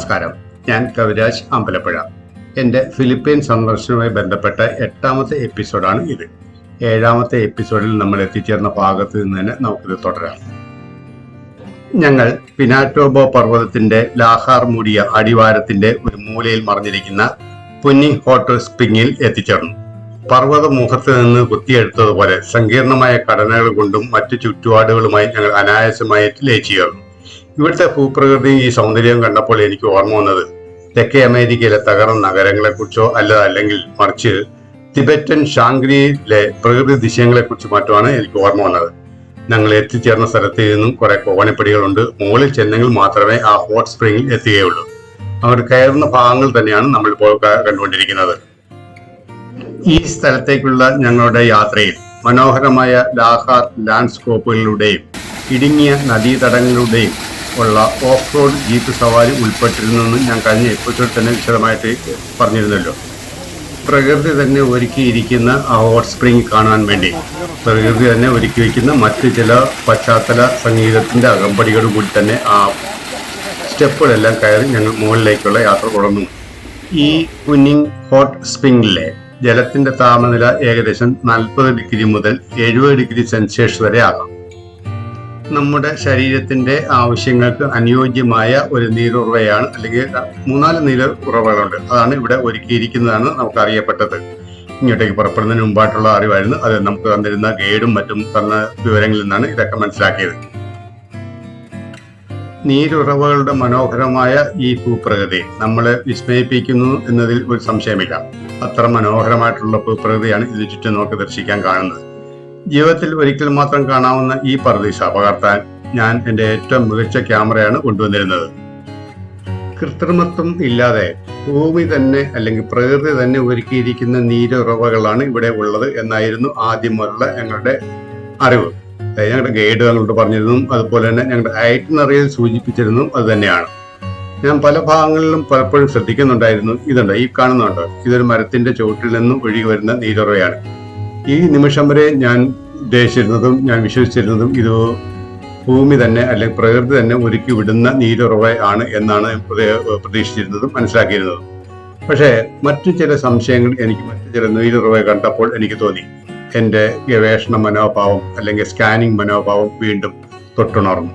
നമസ്കാരം. ഞാൻ കവിരാജ് അമ്പലപ്പുഴ. എന്റെ ഫിലിപ്പീൻ സന്ദർശനവുമായി ബന്ധപ്പെട്ട എട്ടാമത്തെ എപ്പിസോഡാണ് ഇത്. ഏഴാമത്തെ എപ്പിസോഡിൽ നമ്മൾ എത്തിച്ചേർന്ന ഭാഗത്ത് നിന്ന് തന്നെ നമുക്കിത് തുടരാം. ഞങ്ങൾ പിനാറ്റോബോ പർവതത്തിന്റെ ലാഹാർ മൂടിയ അടിവാരത്തിന്റെ ഒരു മൂലയിൽ മറിഞ്ഞിരിക്കുന്ന പുന്നി ഹോട്ടൽ സ്പ്രിങ്ങിൽ എത്തിച്ചേർന്നു. പർവത മുഖത്ത് നിന്ന് കുത്തിയെടുത്തതുപോലെ സങ്കീർണമായ ഘടനകൾ കൊണ്ടും മറ്റു ചുറ്റുപാടുകളുമായി ഞങ്ങൾ അനായാസമായി ലയിച്ചു ചേർന്നു. ഇവിടുത്തെ ഭൂപ്രകൃതി ഈ സൗന്ദര്യം കണ്ടപ്പോൾ എനിക്ക് ഓർമ്മ വന്നത് തെക്കേ അമേരിക്കയിലെ തകർന്ന നഗരങ്ങളെക്കുറിച്ചോ അല്ല അല്ലെങ്കിൽ മറിച്ച് തിബറ്റൻ ഷാങ്ക്രിയിലെ പ്രകൃതി ദിശയങ്ങളെക്കുറിച്ച് മറ്റുമാണ് എനിക്ക് ഓർമ്മ വന്നത്. ഞങ്ങൾ എത്തിച്ചേർന്ന സ്ഥലത്ത് നിന്നും കുറെ കോവണിപ്പടികളുണ്ട്. മുകളിൽ ചെന്നെങ്കിൽ മാത്രമേ ആ ഹോട്ട് സ്പ്രിങ്ങിൽ എത്തുകയുള്ളൂ. അവർ കയറുന്ന ഭാഗങ്ങൾ തന്നെയാണ് നമ്മൾ ഇപ്പോൾ കണ്ടുകൊണ്ടിരിക്കുന്നത്. ഈ സ്ഥലത്തേക്കുള്ള ഞങ്ങളുടെ യാത്രയിൽ മനോഹരമായ ലാഹാർ ലാൻഡ്സ്കോപ്പുകളിലൂടെയും ഇടുങ്ങിയ നദീതടങ്ങളിലൂടെയും ഉള്ള ഓഫ് റോഡ് ജീപ്പ് സവാരി ഉൾപ്പെട്ടിരുന്നെന്ന് ഞാൻ കഴിഞ്ഞ എപ്പിസോഡ് തന്നെ വിശദമായിട്ട് പറഞ്ഞിരുന്നല്ലോ. പ്രകൃതി തന്നെ ഒരുക്കിയിരിക്കുന്ന ആ ഹോട്ട് സ്പ്രിംഗ് കാണാൻ വേണ്ടി. പ്രകൃതി തന്നെ ഒരുക്കി വയ്ക്കുന്ന മറ്റ് ചില പശ്ചാത്തല സംഗീതത്തിന്റെ അകമ്പടികളും കൂടി തന്നെ ആ സ്റ്റെപ്പുകളെല്ലാം കയറി ഞങ്ങൾ മുകളിലേക്കുള്ള യാത്ര തുടർന്നു ഈ കുന്നിങ് ഹോട്ട് സ്പ്രിംഗിലെ ജലത്തിന്റെ താപനില ഏകദേശം നാൽപ്പത് ഡിഗ്രി മുതൽ എഴുപത് ഡിഗ്രി സെൻസിയസ് വരെ ആകാം. നമ്മുടെ ശരീരത്തിന്റെ ആവശ്യങ്ങൾക്ക് അനുയോജ്യമായ ഒരു നീരുറവയാണ് അല്ലെങ്കിൽ മൂന്നാൽ നീര് ഉറവകളുണ്ട് അതാണ് ഇവിടെ ഒരുക്കിയിരിക്കുന്നതാണ് നമുക്ക് അറിയപ്പെട്ടത് ഇങ്ങോട്ടേക്ക് പുറപ്പെടുന്നതിന് മുമ്പായിട്ടുള്ള അറിവായിരുന്നു. അത് നമുക്ക് തന്നിരുന്ന ഗൈഡും മറ്റും തന്ന വിവരങ്ങളിൽ നിന്നാണ് ഇതൊക്കെ മനസ്സിലാക്കിയത്. നീരുറവകളുടെ മനോഹരമായ ഈ ഭൂപ്രകൃതി നമ്മളെ വിസ്മയിപ്പിക്കുന്നു എന്നതിൽ ഒരു സംശയമില്ല. അത്ര മനോഹരമായിട്ടുള്ള ഭൂപ്രകൃതിയാണ് ഇത് ചുറ്റും നമുക്ക് ദർശിക്കാൻ കാണുന്നത്. ജീവിതത്തിൽ ഒരിക്കൽ മാത്രം കാണാവുന്ന ഈ പർദീശ പകർത്താൻ ഞാൻ എന്റെ ഏറ്റവും മികച്ച ക്യാമറയാണ് കൊണ്ടുവന്നിരുന്നത്. കൃത്രിമത്വം ഇല്ലാതെ ഭൂമി തന്നെ അല്ലെങ്കിൽ പ്രകൃതി തന്നെ ഒരുക്കിയിരിക്കുന്ന നീരുറവകളാണ് ഇവിടെ ഉള്ളത് എന്നായിരുന്നു ആദ്യം മുതലുള്ള ഞങ്ങളുടെ അറിവ്. അതായത് ഞങ്ങളുടെ ഗൈഡ് ഞങ്ങളോട് പറഞ്ഞിരുന്നതും അതുപോലെ തന്നെ ഞങ്ങളുടെ ഐറ്റിനറിയിൽ സൂചിപ്പിച്ചിരുന്നതും അത് തന്നെയാണ്. ഞാൻ പല ഭാഗങ്ങളിലും പലപ്പോഴും ശ്രദ്ധിക്കുന്നുണ്ടായിരുന്നു ഇതുണ്ട്? ഈ കാണുന്നുണ്ട്? ഇതൊരു മരത്തിന്റെ ചുവട്ടിൽ നിന്നും ഒഴുകി വരുന്ന നീരുറവയാണ്. ഈ നിമിഷം വരെ ഞാൻ ഉദ്ദേശിച്ചിരുന്നതും ഞാൻ വിശ്വസിച്ചിരുന്നതും ഇത് ഭൂമി തന്നെ അല്ലെങ്കിൽ പ്രകൃതി തന്നെ ഒരുക്കി വിടുന്ന നീരുറവ ആണ് എന്നാണ് പ്രതി- പ്രതീക്ഷിച്ചിരുന്നതും മനസ്സിലാക്കിയിരുന്നതും. പക്ഷേ മറ്റു ചില സംശയങ്ങൾ എനിക്ക് മറ്റു ചില നീരുറവ കണ്ടപ്പോൾ എനിക്ക് തോന്നി. എന്റെ ഗവേഷണ മനോഭാവം അല്ലെങ്കിൽ സ്കാനിങ് മനോഭാവം വീണ്ടും തൊട്ടുണർന്നു.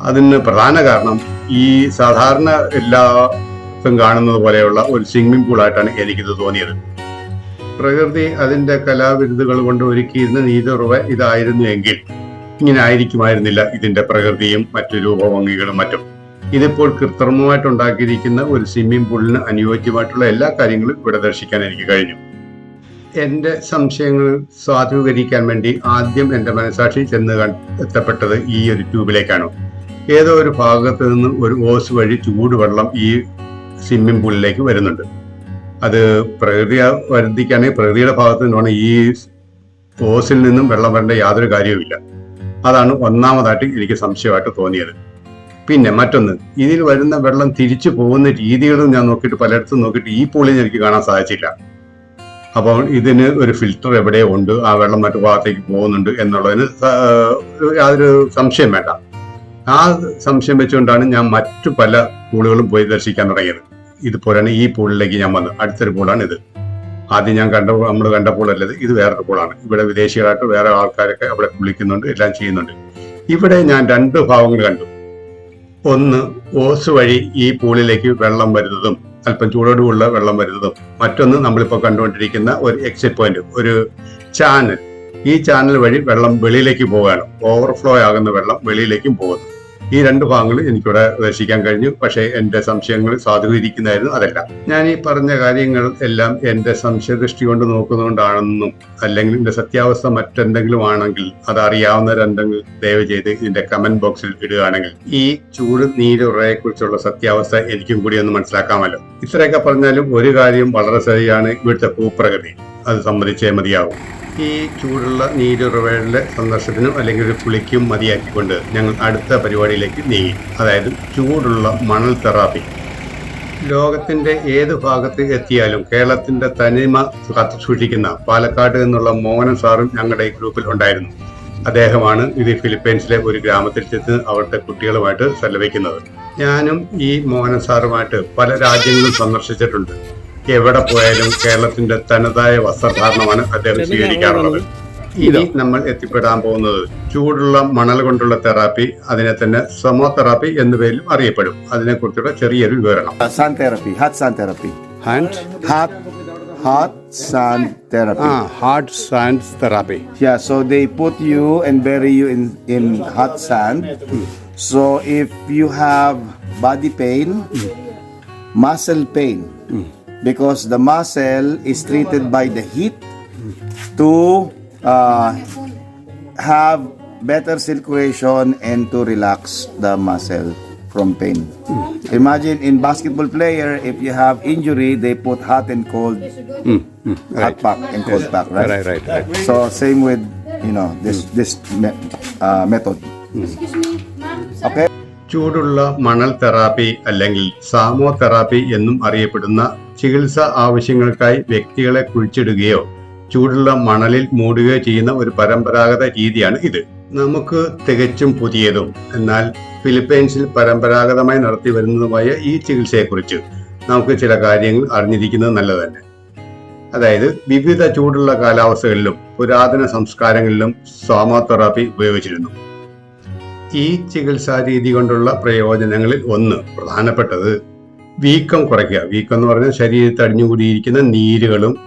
അതിന് പ്രധാന കാരണം ഈ സാധാരണ എല്ലാത്തും കാണുന്നത് പോലെയുള്ള ഒരു സ്വിമ്മിംഗ് പൂളായിട്ടാണ് എനിക്കിത് തോന്നിയത്. പ്രകൃതി അതിന്റെ കലാവിരുദുകൾ കൊണ്ട് ഒരുക്കിയിരുന്ന നീതുറവ് ഇതായിരുന്നു എങ്കിൽ ഇങ്ങനെ ആയിരിക്കുമായിരുന്നില്ല ഇതിന്റെ പ്രകൃതിയും മറ്റു രൂപഭംഗികളും മറ്റും. ഇതിപ്പോൾ കൃത്രിമമായിട്ട് ഉണ്ടാക്കിയിരിക്കുന്ന ഒരു സ്വിമ്മിംഗ് പൂളിന് അനുയോജ്യമായിട്ടുള്ള എല്ലാ കാര്യങ്ങളും ഇവിടെ ദർശിക്കാൻ എനിക്ക് കഴിഞ്ഞു. എന്റെ സംശയങ്ങൾ സാധൂകരിക്കാൻ വേണ്ടി ആദ്യം എന്റെ മനസാക്ഷി ചെന്ന് എത്തപ്പെട്ടത് ഈ ഒരു ട്യൂബിലേക്കാണ് ഏതോ ഒരു ഭാഗത്ത് നിന്ന് ഒരു ഓസ് വഴി ചൂടുവെള്ളം ഈ സ്വിമ്മിംഗ് പൂളിലേക്ക് വരുന്നുണ്ട്. അത് പ്രകൃതി വരുത്തിക്കാണെങ്കിൽ പ്രകൃതിയുടെ ഭാഗത്ത് നിന്നാണ് ഈ ഓസിൽ നിന്നും വെള്ളം വരേണ്ട യാതൊരു കാര്യവുമില്ല. അതാണ് ഒന്നാമതായിട്ട് എനിക്ക് സംശയമായിട്ട് തോന്നിയത്. പിന്നെ മറ്റൊന്ന് ഇതിൽ വരുന്ന വെള്ളം തിരിച്ചു പോകുന്ന രീതികളും ഞാൻ നോക്കിയിട്ട് പലയിടത്തും നോക്കിയിട്ട് ഈ പൂളിൽ എനിക്ക് കാണാൻ സാധിച്ചില്ല. അപ്പോൾ ഇതിന് ഒരു ഫിൽറ്റർ എവിടെ ഉണ്ട് ആ വെള്ളം മറ്റു ഭാഗത്തേക്ക് പോകുന്നുണ്ട് എന്നുള്ളതിന് യാതൊരു സംശയം വേണ്ട. ആ സംശയം വെച്ചുകൊണ്ടാണ് ഞാൻ മറ്റു പല പൂളുകളും പോയി ദർശിക്കാൻ തുടങ്ങിയത്. ഇതുപോലെയാണ് ഈ പൂളിലേക്ക് ഞാൻ വന്നത്. അടുത്തൊരു പൂളാണ് ഇത്. ആദ്യം ഞാൻ കണ്ട നമ്മൾ കണ്ട പൂളല്ലത്. ഇത് വേറൊരു പൂളാണ്. ഇവിടെ വിദേശികളായിട്ട് വേറെ ആൾക്കാരൊക്കെ അവിടെ കുളിക്കുന്നുണ്ട് എല്ലാം ചെയ്യുന്നുണ്ട്. ഇവിടെ ഞാൻ രണ്ട് ഭാവങ്ങൾ കണ്ടു. ഒന്ന് ഓസ് വഴി ഈ പൂളിലേക്ക് വെള്ളം വരുന്നതും അല്പം ചൂടോടുകൂടുള്ള വെള്ളം വരുന്നതും. മറ്റൊന്ന് നമ്മളിപ്പോൾ കണ്ടുകൊണ്ടിരിക്കുന്ന ഒരു എക്സിറ്റ് പോയിന്റ് ഒരു ചാനൽ ഈ ചാനൽ വഴി വെള്ളം വെളിയിലേക്ക് പോവുകയാണ്. ഓവർഫ്ലോ ആകുന്ന വെള്ളം വെളിയിലേക്കും പോകുന്നു. ഈ രണ്ട് ഭാഗങ്ങൾ എനിക്കിവിടെ ദർശിക്കാൻ കഴിഞ്ഞു. പക്ഷേ എന്റെ സംശയങ്ങൾ സാധൂകരിക്കുന്നതായിരുന്നു അതല്ല. ഞാൻ ഈ പറഞ്ഞ കാര്യങ്ങൾ എല്ലാം എന്റെ സംശയദൃഷ്ടി കൊണ്ട് നോക്കുന്നതുകൊണ്ടാണെന്നും അല്ലെങ്കിൽ എന്റെ സത്യാവസ്ഥ മറ്റെന്തെങ്കിലും ആണെങ്കിൽ അത് അറിയാവുന്നവരെന്തെങ്കിലും ദയവ് ചെയ്ത് എന്റെ കമന്റ് ബോക്സിൽ ഇടുകയാണെങ്കിൽ ഈ ചൂട് നീരുറയെ കുറിച്ചുള്ള സത്യാവസ്ഥ എനിക്കും കൂടി ഒന്ന് മനസ്സിലാക്കാമല്ലോ. ഇത്രയൊക്കെ പറഞ്ഞാലും ഒരു കാര്യം വളരെ ശരിയാണ് ഇവിടുത്തെ ഭൂപ്രകൃതി. അത് സംബന്ധിച്ചേ മതിയാവും. ഈ ചൂടുള്ള നീരുറവയുടെ സന്ദർശനത്തിനും അല്ലെങ്കിൽ ഒരു കുളിക്കും മതിയാക്കിക്കൊണ്ട് ഞങ്ങൾ അടുത്ത പരിപാടിയിലേക്ക് നീങ്ങി. അതായത് ചൂടുള്ള മണൽ തെറാപ്പി. ലോകത്തിന്റെ ഏത് ഭാഗത്ത് എത്തിയാലും കേരളത്തിന്റെ തനിമ കാത്തു സൂക്ഷിക്കുന്ന പാലക്കാട് എന്നുള്ള മോഹനൻ സാറും ഞങ്ങളുടെ ഈ ഗ്രൂപ്പിൽ ഉണ്ടായിരുന്നു. അദ്ദേഹമാണ് ഇത് ഫിലിപ്പൈൻസിലെ ഒരു ഗ്രാമത്തിൽ ചെന്ന് അവിടുത്തെ കുട്ടികളുമായിട്ട് ചെലവഴിക്കുന്നത് ഞാനും ഈ മോഹനൻ സാറുമായിട്ട് പല രാജ്യങ്ങളും സന്ദർശിച്ചിട്ടുണ്ട്. എവിടെ പോയാലും കേരളത്തിന്റെ തനതായ വസ്ത്രധാരണമാണ് അദ്ദേഹം സ്വീകരിക്കാറുള്ളത് ഇനി നമ്മൾ എത്തിപ്പെടാൻ പോകുന്നത് ചൂടുള്ള മണൽ കൊണ്ടുള്ള തെറാപ്പി അതിനെ തന്നെ സമോ തെറാപ്പി എന്ന പേരിലും അറിയപ്പെടും അതിനെ കുറിച്ചുള്ള ചെറിയൊരു വിവരണം Hot sand therapy. Yeah, so they put you and bury you in, in hot sand. Mm. So if you have body pain, mm. muscle pain, mm. Because the muscle is treated by the heat to uh, have better circulation and to relax the muscle from pain. Imagine in basketball player, if you have injury, they put hot and cold, hot pack and cold pack, right? Right, right, right. So same with you know this this me- uh, method. Okay. ചൂടുള്ള മണൽ therapy അല്ലെങ്കിൽ സാമോ therapy എന്നും അറിയപ്പെടുന്ന ചികിത്സ ആവശ്യങ്ങൾക്കായി വ്യക്തികളെ കുഴിച്ചിടുകയോ ചൂടുള്ള മണലിൽ മൂടുകയോ ചെയ്യുന്ന ഒരു പരമ്പരാഗത രീതിയാണ് ഇത്. നമുക്ക് തികച്ചും പുതിയതും എന്നാൽ ഫിലിപ്പൈൻസിൽ പരമ്പരാഗതമായി നടത്തി വരുന്നതുമായ ഈ ചികിത്സയെക്കുറിച്ച് നമുക്ക് ചില കാര്യങ്ങൾ അറിഞ്ഞിരിക്കുന്നത് നല്ലത് തന്നെ. അതായത് വിവിധ ചൂടുള്ള കാലാവസ്ഥകളിലും പുരാതന സംസ്കാരങ്ങളിലും സോമോതെറാപ്പി ഉപയോഗിച്ചിരുന്നു. ഈ ചികിത്സാ രീതി കൊണ്ടുള്ള പ്രയോജനങ്ങളിൽ ഒന്ന് പ്രധാനപ്പെട്ടത് വീക്കം കുറയ്ക്കുക. വീക്കം എന്ന് പറഞ്ഞാൽ ശരീരത്തിൽ അടിഞ്ഞുകൂടിയിരിക്കുന്ന നീരുകളും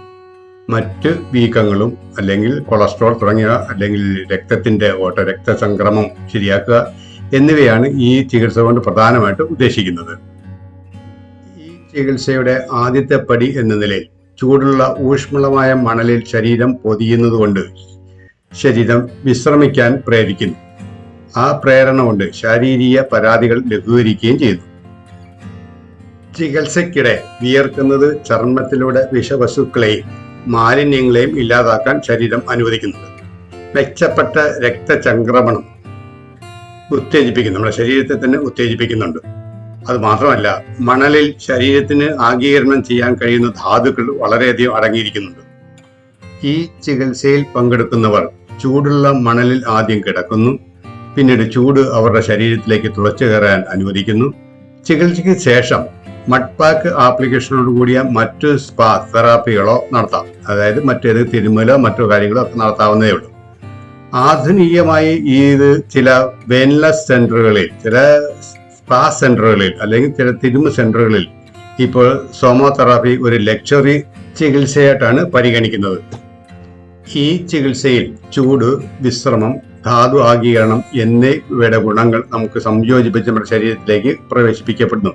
മറ്റ് വീക്കങ്ങളും അല്ലെങ്കിൽ കൊളസ്ട്രോൾ തുടങ്ങിയ അല്ലെങ്കിൽ രക്തത്തിന്റെ ഓട്ട രക്തസംക്രമം ശരിയാക്കുക എന്നിവയാണ് ഈ ചികിത്സ കൊണ്ട് പ്രധാനമായിട്ട് ഉദ്ദേശിക്കുന്നത്. ഈ ചികിത്സയുടെ ആദ്യത്തെ പടി എന്ന നിലയിൽ ചൂടുള്ള ഊഷ്മളമായ മണലിൽ ശരീരം പൊതിയുന്നതുകൊണ്ട് ശരീരം വിശ്രമിക്കാൻ പ്രേരിക്കുന്നു. ആ പ്രേരണ കൊണ്ട് ശാരീരിക പരാതികൾ ലഘൂകരിക്കുകയും ചെയ്തു. ചികിത്സയ്ക്കിടെ വിയർക്കുന്നത് ചർമ്മത്തിലൂടെ വിഷവസ്തുക്കളെയും മാലിന്യങ്ങളെയും ഇല്ലാതാക്കാൻ ശരീരം അനുവദിക്കുന്നുണ്ട് മെച്ചപ്പെട്ട രക്തചംക്രമണം ഉത്തേജിപ്പിക്കുന്നു. നമ്മുടെ ശരീരത്തെ തന്നെ ഉത്തേജിപ്പിക്കുന്നുണ്ട്. അത് മാത്രമല്ല മണലിൽ ശരീരത്തിന് ആഗീകരണം ചെയ്യാൻ കഴിയുന്ന ധാതുക്കൾ വളരെയധികം അടങ്ങിയിരിക്കുന്നുണ്ട്. ഈ ചികിത്സയിൽ പങ്കെടുക്കുന്നവർ ചൂടുള്ള മണലിൽ ആദ്യം കിടക്കുന്നു. പിന്നീട് ചൂട് അവരുടെ ശരീരത്തിലേക്ക് തുളച്ചു കയറാൻ അനുവദിക്കുന്നു. ചികിത്സയ്ക്ക് ശേഷം മഡ്പാക്ക് ആപ്ലിക്കേഷനോട് കൂടിയ മറ്റു സ്പാ തെറാപ്പികളോ നടത്താം. അതായത് മറ്റേത് തിരുമലോ മറ്റു കാര്യങ്ങളോ ഒക്കെ നടത്താവുന്നതേ ഉള്ളൂ. ആധുനികമായി ഇത് ചില വെയിൻലെസ് സെന്ററുകളിൽ ചില സ്പാ സെന്ററുകളിൽ അല്ലെങ്കിൽ ചില തിരുമ സെന്ററുകളിൽ ഇപ്പോൾ സോമോതെറാപ്പി ഒരു ലക്ഷറി ചികിത്സയായിട്ടാണ് പരിഗണിക്കുന്നത്. ഈ ചികിത്സയിൽ ചൂട് വിശ്രമം ധാതു ആഗീകരണം എന്നിവയുടെ ഗുണങ്ങൾ നമുക്ക് സംയോജിപ്പിച്ച് നമ്മുടെ ശരീരത്തിലേക്ക് പ്രവേശിപ്പിക്കപ്പെടുന്നു.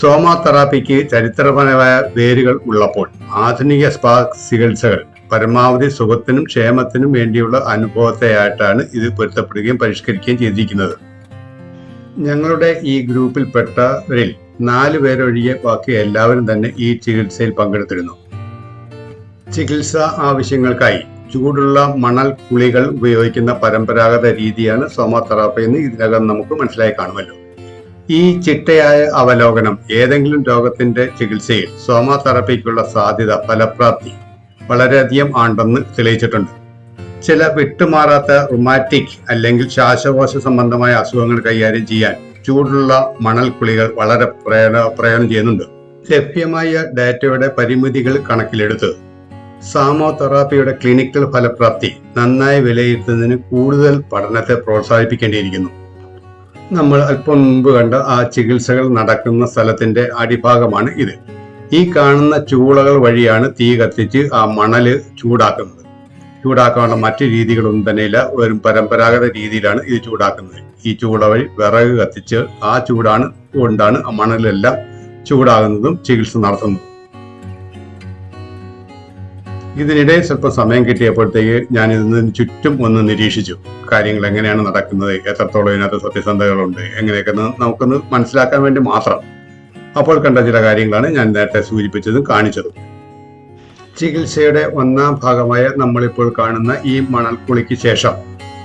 സോമ തെറാപ്പിക്ക് ചരിത്രപരമായ വേരുകൾ ഉള്ളപ്പോൾ ആധുനിക സ്പാ ചികിത്സകൾ പരമാവധി സുഖത്തിനും ക്ഷേമത്തിനും വേണ്ടിയുള്ള അനുഭവത്തെയായിട്ടാണ് ഇത് പൊരുത്തപ്പെടുകയും പരിഷ്കരിക്കുകയും ചെയ്തിരിക്കുന്നത്. ഞങ്ങളുടെ ഈ ഗ്രൂപ്പിൽപ്പെട്ടവരിൽ നാല് പേരൊഴികെ ബാക്കി എല്ലാവരും തന്നെ ഈ ചികിത്സയിൽ പങ്കെടുത്തിരുന്നു. ചികിത്സാ ആവശ്യങ്ങൾക്കായി ചൂടുള്ള മണൽ കുളികൾ ഉപയോഗിക്കുന്ന പരമ്പരാഗത രീതിയാണ് സോമാതെറാപ്പി എന്ന് ഇതിനകം നമുക്ക് മനസ്സിലായി കാണുമല്ലോ. ഈ ചിട്ടയായ അവലോകനം ഏതെങ്കിലും രോഗത്തിന്റെ ചികിത്സയിൽ സോമാതെറാപ്പിക്കുള്ള സാധ്യത ഫലപ്രാപ്തി വളരെയധികം ആണ്ടെന്ന് തെളിയിച്ചിട്ടുണ്ട്. ചില വിട്ടുമാറാത്ത റുമാറ്റിക് അല്ലെങ്കിൽ ശ്വാസകോശ സംബന്ധമായ അസുഖങ്ങൾ കൈകാര്യം ചെയ്യാൻ ചൂടുള്ള മണൽ കുളികൾ വളരെ പ്രയോജന ചെയ്യുന്നുണ്ട്. ലഭ്യമായ ഡാറ്റയുടെ പരിമിതികൾ കണക്കിലെടുത്ത് സാമോതെറാപ്പിയുടെ ക്ലിനിക്കൽ ഫലപ്രാപ്തി നന്നായി വിലയിരുത്തുന്നതിന് കൂടുതൽ പഠനത്തെ പ്രോത്സാഹിപ്പിക്കേണ്ടിയിരിക്കുന്നു. നമ്മൾ അല്പം മുമ്പ് കണ്ട ആ ചികിത്സകൾ നടക്കുന്ന സ്ഥലത്തിന്റെ അടിഭാഗമാണ് ഇത്. ഈ കാണുന്ന ചൂളകൾ വഴിയാണ് തീ കത്തിച്ച് ആ മണൽ ചൂടാക്കുന്നത്. ചൂടാക്കാനുള്ള മറ്റു രീതികളൊന്നും തന്നെയില്ല. ഒരു പരമ്പരാഗത രീതിയിലാണ് ഇത് ചൂടാക്കുന്നത്. ഈ ചൂട വഴി വിറക് കത്തിച്ച് ആ ചൂടാണ് കൊണ്ടാണ് ആ മണലെല്ലാം ചൂടാകുന്നതും ചികിത്സ നടത്തുന്നതും. ഇതിനിടെ സ്വല്പം സമയം കിട്ടിയപ്പോഴത്തേക്ക് ഞാൻ ഇതിന് ചുറ്റും ഒന്ന് നിരീക്ഷിച്ചു. കാര്യങ്ങൾ എങ്ങനെയാണ് നടക്കുന്നത് എത്രത്തോളം ഇതിനകത്ത് സത്യസന്ധതകളുണ്ട് എങ്ങനെയൊക്കെ നമുക്കൊന്ന് മനസ്സിലാക്കാൻ വേണ്ടി മാത്രം. അപ്പോൾ കണ്ട ചില കാര്യങ്ങളാണ് ഞാൻ നേരത്തെ സൂചിപ്പിച്ചതും കാണിച്ചതും. ചികിത്സയുടെ ഒന്നാം ഭാഗമായ നമ്മളിപ്പോൾ കാണുന്ന ഈ മണൽ കുളിക്ക് ശേഷം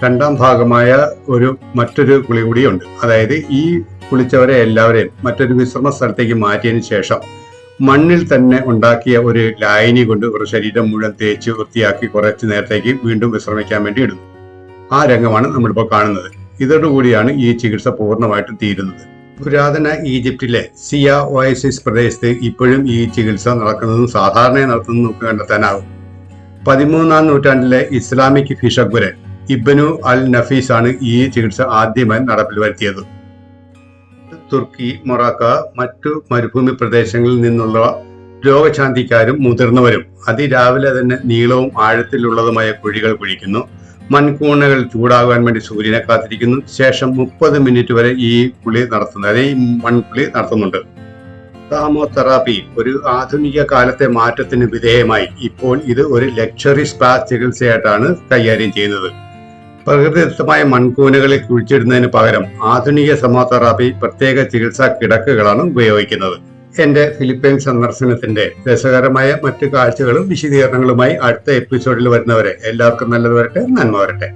രണ്ടാം ഭാഗമായ ഒരു മറ്റൊരു കുളി കൂടിയുണ്ട്. അതായത് ഈ കുളിച്ചവരെ എല്ലാവരെയും മറ്റൊരു വിശ്രമ സ്ഥലത്തേക്ക് മാറ്റിയതിനു ശേഷം മണ്ണിൽ തന്നെ ഉണ്ടാക്കിയ ഒരു ലായനി കൊണ്ട് ഒരു ശരീരം മുഴുവൻ തേച്ച് വൃത്തിയാക്കി കുറച്ച് നേരത്തേക്ക് വീണ്ടും വിശ്രമിക്കാൻ വേണ്ടി ഇടുന്നു. ആ രംഗമാണ് നമ്മളിപ്പോൾ കാണുന്നത്. ഇതോടുകൂടിയാണ് ഈ ചികിത്സ പൂർണമായിട്ടും തീരുന്നത്. പുരാതന ഈജിപ്തിലെ സിയ ഓയസിസ് പ്രദേശത്ത് ഇപ്പോഴും ഈ ചികിത്സ നടക്കുന്നതും സാധാരണയായി നടത്തുന്നതും നമുക്ക് കണ്ടെത്താനാകും. പതിമൂന്നാം നൂറ്റാണ്ടിലെ ഇസ്ലാമിക് ഫിഷഗുരൻ ഇബ്നു അൽ നഫീസ് ആണ് ഈ ചികിത്സ ആദ്യമായി നടപ്പിൽ വരുത്തിയത്. തുർക്കി മൊറാക്ക മറ്റു മരുഭൂമി പ്രദേശങ്ങളിൽ നിന്നുള്ള രോഗശാന്തിക്കാരും മുതിർന്നവരും അതിരാവിലെ തന്നെ നീളവും ആഴത്തിലുള്ളതുമായ കുഴികൾ കുഴിക്കുന്നു. മൺകൂണകൾ ചൂടാകാൻ വേണ്ടി സൂര്യനെ കാത്തിരിക്കുന്നു. ശേഷം മുപ്പത് മിനിറ്റ് വരെ ഈ കുളി നടത്തുന്നു. അതായത് ഈ മൺകുളി നടത്തുന്നുണ്ട്. താമോതെറാപ്പി ഒരു ആധുനിക കാലത്തെ മാറ്റത്തിന് വിധേയമായി. ഇപ്പോൾ ഇത് ഒരു ലക്ഷറി സ്പാ ചികിത്സയായിട്ടാണ് കൈകാര്യം ചെയ്യുന്നത്. പ്രകൃതിദത്തമായ മൺകൂനകളിൽ കുഴിച്ചിടുന്നതിന് പകരം ആധുനിക സമോതെറാപ്പി പ്രത്യേക ചികിത്സാ കിടക്കുകളാണ് ഉപയോഗിക്കുന്നത്. എന്റെ ഫിലിപ്പൈൻ സന്ദർശനത്തിന്റെ രസകരമായ മറ്റു കാഴ്ചകളും വിശദീകരണങ്ങളുമായി അടുത്ത എപ്പിസോഡിൽ വരുന്നവരെ എല്ലാവർക്കും നല്ലത് വരട്ടെ നന്മ വരട്ടെ.